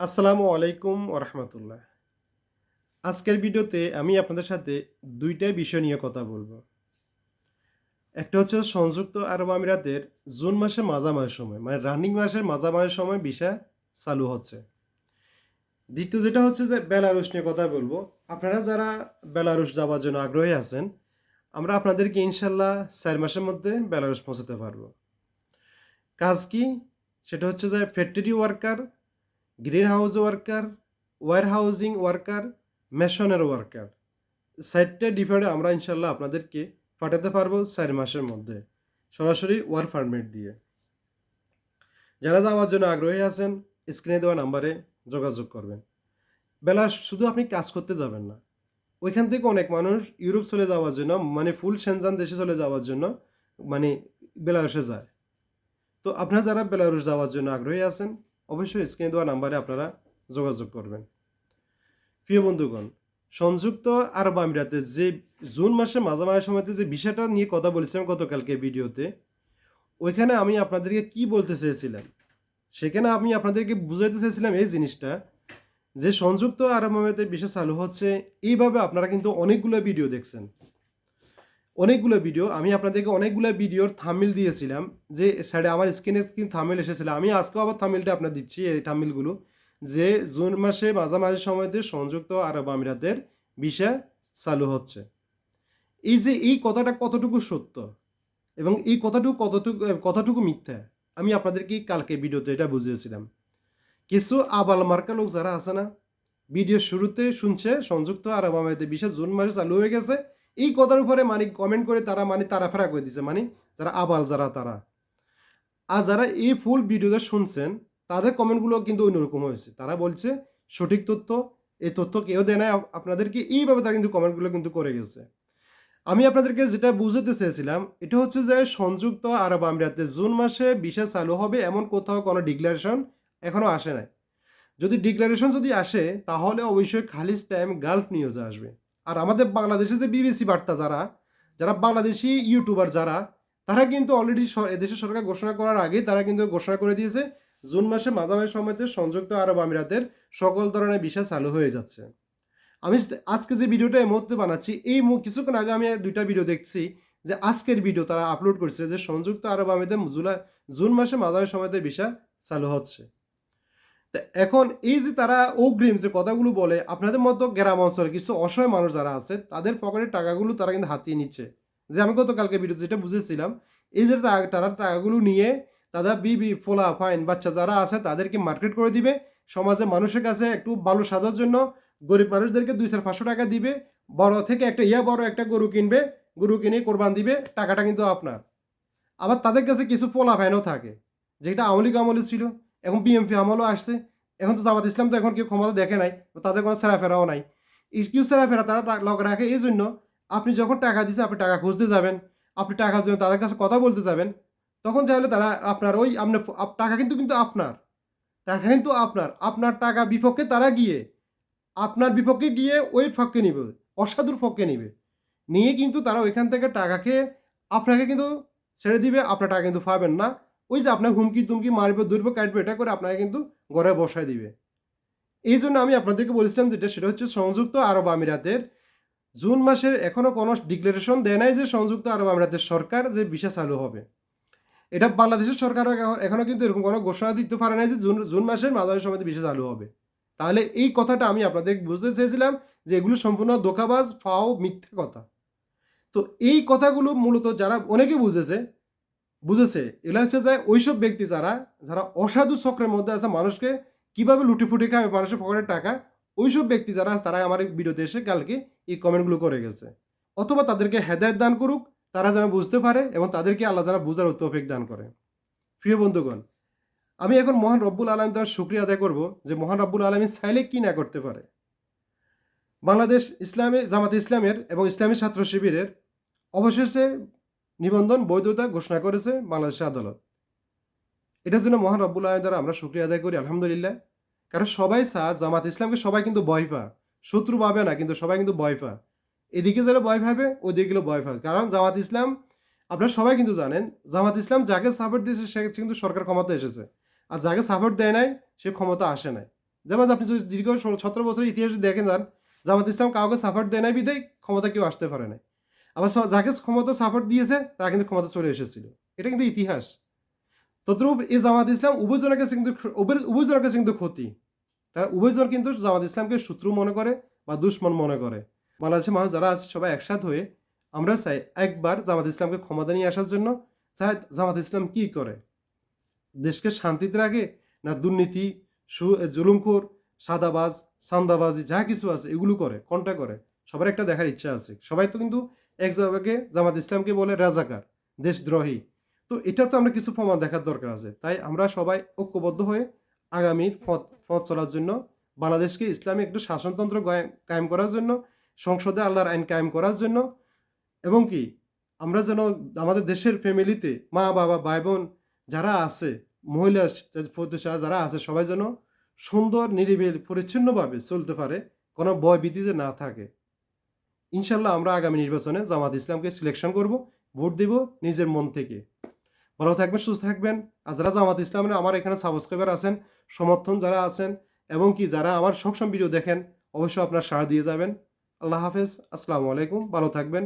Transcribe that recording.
আসসালামু আলাইকুম ওরহমতুল্লাহ আজকের ভিডিওতে আমি আপনাদের সাথে দুইটা বিষয় নিয়ে কথা বলব। একটা হচ্ছে সংযুক্ত আরব আমিরাতের জুন মাসের মাঝামাঝি সময় মানে রানিং মাসের মাঝামাঝি সময় ভিসা চালু হচ্ছে। দ্বিতীয় যেটা হচ্ছে যে বেলারুশ নিয়ে কথা বলব। আপনারা যারা বেলারুশ যাওয়ার জন্য আগ্রহী আছেন, আমরা আপনাদেরকে ইনশাল্লাহ চার মাসের মধ্যে বেলারুশ পৌঁছাতে পারব। কাজ কি? সেটা হচ্ছে যে factory worker green house worker warehousing worker, মেশনের worker. সাইটটা ডিফারে আমরা ইনশাল্লাহ আপনাদেরকে পাঠাতে পারব চার মাসের মধ্যে, সরাসরি ওয়ার পারমিট দিয়ে। যারা যাওয়ার জন্য আগ্রহী আছেন, স্ক্রিনে দেওয়া নাম্বারে যোগাযোগ করবেন। বেলা, শুধু আপনি কাজ করতে যাবেন না, ওইখান থেকে অনেক মানুষ ইউরোপ চলে যাওয়ার জন্য মানে ফুল সেনজান দেশে চলে যাওয়ার জন্য মানে বেলারুসে যায়। তো আপনারা যারা বেলারুস যাওয়ার জন্য আগ্রহী আছেন অবশ্যই স্ক্রিনে দেওয়া নাম্বারে আপনারা যোগাযোগ করবেন। প্রিয় বন্ধুগণ, সংযুক্ত আরব আমিরাতে যে জুন মাসে মাঝামাঝি সময়তে যে বিষয়টা নিয়ে কথা বলেছিলাম গতকালকে ভিডিওতে, ওইখানে আমি আপনাদেরকে কি বলতে চেয়েছিলাম? সেখানে আমি আপনাদেরকে বুঝাইতে চেয়েছিলাম এই জিনিসটা যে সংযুক্ত আরব আমিরাতে বিষয় চালু হচ্ছে, এইভাবে আপনারা কিন্তু অনেকগুলো ভিডিও দেখছেন। অনেকগুলো ভিডিও আমি আপনাদেরকে অনেকগুলো ভিডিওর থামিল দিয়েছিলাম যে সাইডে আমার স্ক্রিনে কিন্তু থামিল এসেছিল। আমি আজকেও আবার থামিলটা আপনার দিচ্ছি, এই থামিলগুলো যে জুন মাসে মাঝামাঝি সময়তে সংযুক্ত আরব আমিরাতের ভিসা চালু হচ্ছে। এই যে এই কথাটা কতটুকু সত্য এবং এই কথাটুকু কতটুকু কতটুকু মিথ্যা, আমি আপনাদেরকে কালকে ভিডিওতে এটা বুঝিয়েছিলাম। কিছু আবাল মার্কা লোক যারা আছে না ভিডিও শুরুতে শুনছে, সংযুক্ত আরব আমিরাতের ভিসা জুন মাসে চালু হয়ে গেছে এই কথার উপরে মানে কমেন্ট করে তারা মানে তারা ফেরা করে দিছে মানে যারা আবাল, যারা তারা। আর যারা এই ফুল ভিডিওটা শুনছেন, তাদের কমেন্টগুলো কিন্তু অন্যরকম হয়েছে। তারা বলছে, সঠিক তথ্য, এই তথ্য কেউ দেয় না আপ- আপনাদেরকে এইভাবে তারা কিন্তু কমেন্টগুলো কিন্তু করে গেছে। আমি আপনাদেরকে যেটা বুঝাতে চেয়েছিলাম, এটা হচ্ছে যে সংযুক্ত আরব আমিরাতে জুন মাসে ভিসা চালু হবে এমন কোথাও কোনো ডিক্লারেশন এখনও আসে নাই। যদি ডিক্লারেশন যদি আসে, তাহলে অবশ্যই খালিজ টাইম গালফ নিউজে আসবে। আর আমাদের বাংলাদেশে যে বিবিসি বার্তা যারা যারা বাংলাদেশি ইউটিউবার যারা, তারা কিন্তু অলরেডি এদেশের সরকার ঘোষণা করার আগেই তারা কিন্তু ঘোষণা করে দিয়েছে, জুন মাসে মাঝামাঝি সময়তে সংযুক্ত আরব আমিরাতের সকল ধরনের ভিসা চালু হয়ে যাচ্ছে। আমি আজকে যে ভিডিওটা এই মুহূর্তে বানাচ্ছি, এই কিছুক্ষণ আগে আমি দুইটা ভিডিও দেখছি যে আজকের ভিডিও তারা আপলোড করছে যে সংযুক্ত আরব আমিরাতে জুলাই, জুন মাসে মাঝামাঝি সময়তে ভিসা চালু হচ্ছে। এখন এই যে তারা অগ্রিম যে কথাগুলো বলে, আপনাদের মতো গ্রাম অঞ্চলে কিছু অসহায় মানুষ যারা আছে, তাদের পকেটের টাকাগুলো তারা কিন্তু হাতিয়ে নিচ্ছে। যে আমি গতকালকে ভিডিও যেটা বুঝেছিলাম, এই যে তারা টাকাগুলো নিয়ে তারা বিবি, ফোলা, ফাইন বাচ্চা যারা আছে, তাদেরকে মার্কেট করে দিবে। সমাজে মানুষের কাছে একটু ভালো সাজার জন্য গরিব মানুষদেরকে দুই চার পাঁচশো টাকা দিবে। বড় থেকে একটা ইয়া বড় একটা গরু কিনবে, গরু কিনে কোরবান দিবে, টাকাটা কিন্তু আপনার। আবার তাদের কাছে কিছু পোলা ফাইনও থাকে, যেটা আমলি আমলে ছিল। এখন বিএমপি আমলও আসছে। এখন তো জামাত ইসলাম তো এখন কেউ ক্ষমতা দেখে নাই তাদের কোনো সেরাফেরাও নাই। কিউ সেরাফেরা তারা লগ রাখে, এই জন্য আপনি যখন টাকা দিচ্ছেন আপনি টাকা খুঁজতে যাবেন, আপনি টাকার জন্য তাদের কাছে কথা বলতে যাবেন, তখন চাইলে তারা আপনার ওই আপনার টাকা কিন্তু কিন্তু আপনার। টাকা কিন্তু আপনার। আপনার টাকা বিপক্ষে তারা গিয়ে, আপনার বিপক্ষে গিয়ে ওই পক্ষে নিবে, অসাধুর পক্ষে নিবে। নিয়ে কিন্তু তারা ওইখান থেকে টাকাকে আপনাকে কিন্তু ছেড়ে দিবে, আপনার টাকা কিন্তু পাবেন না। ওই যে আপনার হুমকি তুমকি মারবে দুর্ব কাটবে, এটা করে আপনাকে কিন্তু ঘরে বসায় দিবে। এই জন্য আমি আপনাদেরকে বলেছিলাম যেটা, সেটা হচ্ছে সংযুক্ত আরব আমিরাতের জুন মাসের এখনও কোনো ডিক্লারেশন দেয় নাই যে সংযুক্ত আরব আমিরাতের সরকার যে ভিসা চালু হবে। এটা বাংলাদেশের সরকারও এখন- এখনও কিন্তু এরকম কোনো ঘোষণা দিতে পারে নাই যে জুন জুন মাসের মাঝামাঝি সময় ভিসা চালু হবে। তাহলে এই কথাটা আমি আপনাদের বুঝতে চেয়েছিলাম যে এগুলো সম্পূর্ণ দোকাবাজ ফাও, মিথ্যে কথা। তো এই কথাগুলো মূলত যারা, অনেকে বুঝেছে বুঝেছে? এগুলো হচ্ছে যে ওইসব ব্যক্তি যারা যারা অসাধু চক্রের মধ্যে আছে মানুষকে কীভাবে লুটিফুটি খাবে মানুষের পকেটের টাকা, ওইসব ব্যক্তি যারা তারা আমার ভিডিওতে এসে কালকে এই কমেন্টগুলো করে গেছে। অথবা তাদেরকে হেদায়ত দান করুক, তারা যেন বুঝতে পারে এবং তাদেরকে আল্লাহ যারা বুঝার তৌফিক দান করে। প্রিয় বন্ধুগণ, আমি এখন মহান রব্বুল আলম তার শুক্রিয়া আদায় করব যে মহান রব্বুল আলমী চাইলে কি না করতে পারে। বাংলাদেশ ইসলামী জামাত ইসলামের এবং ইসলামী ছাত্র শিবিরের অবশেষে নিবন্ধন বৈধতা ঘোষণা করেছে বাংলাদেশ আদালত। এটার জন্য মহান রব্বুল আলম দ্বারা আমরা শুক্রিয়া আদায় করি, আলহামদুলিল্লাহ। কারণ সবাই চা জামাত ইসলামকে সবাই কিন্তু ভয় পা শত্রু পাবে না, কিন্তু সবাই কিন্তু ভয় পা এদিকে যারা ভয় পাবে, ওদিকে ভয় পাবে। কারণ জামাত ইসলাম, আপনারা সবাই কিন্তু জানেন, জামাত ইসলাম যাকে সাপোর্ট দিয়েছে, সে কিন্তু সরকার ক্ষমতা এসেছে। আর যাকে সাপোর্ট দেয় নাই, সে ক্ষমতা আসে নাই। যেমন আপনি যদি দীর্ঘ সতেরো বছরের ইতিহাস দেখেন জামাত ইসলাম কাউকে সাপোর্ট দেয় নাই বিদায় ক্ষমতা কেউ আসতে পারে না আবার যাকে ক্ষমতা সাপোর্ট দিয়েছে, তারা কিন্তু ক্ষমতা চলে এসেছিল। এটা কিন্তু ইতিহাস। তদ্রূপ এই জামাত ইসলাম উভয়জনের কাছে কিন্তু উভয়- উভয়জনের কাছে কিন্তু ক্ষতি। তারা উভয়জন কিন্তু জামাত ইসলামকে শত্রু মনে করে বা দুশ্মন মনে করে। বাংলাদেশের মানুষ যারা আছে, সবাই একসাথ হয়ে আমরা চাই একবার জামাত ইসলামকে ক্ষমতা নিয়ে আসার জন্য, চাই জামাত ইসলাম কি করে? দেশকে শান্তিতে রাখে না দুর্নীতি জুলুমখোর, সাদাবাজ সান্দাবাজি যা কিছু আছে, এগুলো করে, কোনটা করে? সবার একটা দেখার ইচ্ছা আছে। সবাই তো কিন্তু এক জায়গাকে জামাত ইসলামকে বলে রাজাকার, দেশদ্রোহী। তো এটা তো আমরা কিছু প্রমাণ দেখার দরকার আছে। তাই আমরা সবাই ঐক্যবদ্ধ হয়ে আগামীর পথ পথ চলার জন্য, বাংলাদেশকে ইসলামী একটু শাসনতন্ত্র কায়েম করার জন্য, সংসদে আল্লাহর আইন কায়েম করার জন্য, এবং কি আমরা যেন আমাদের দেশের ফ্যামিলিতে মা, বাবা ভাই বোন যারা আছে, মহিলা পুরুষরা যারা আছে, সবাই যেন সুন্দর, নিরিবিল, পরিচ্ছন্নভাবে চলতে পারে, কোনো ভয় ভীতিতে না থাকে। ইনশাল্লাহ আমরা আগামী নির্বাচনে জামাত ইসলামকে সিলেকশন করব, ভোট দিব নিজের মন থেকে। ভালো থাকবেন, সুস্থ থাকবেন। আর যারা জামাত ইসলামের আমার এখানে সাবস্ক্রাইবার আছেন, সমর্থন যারা আছেন এবং কি যারা আমার সবসময় ভিডিও দেখেন, অবশ্যই আপনার সাড়া দিয়ে যাবেন। আল্লাহ হাফেজ, আসসালামু আলাইকুম, ভালো থাকবেন।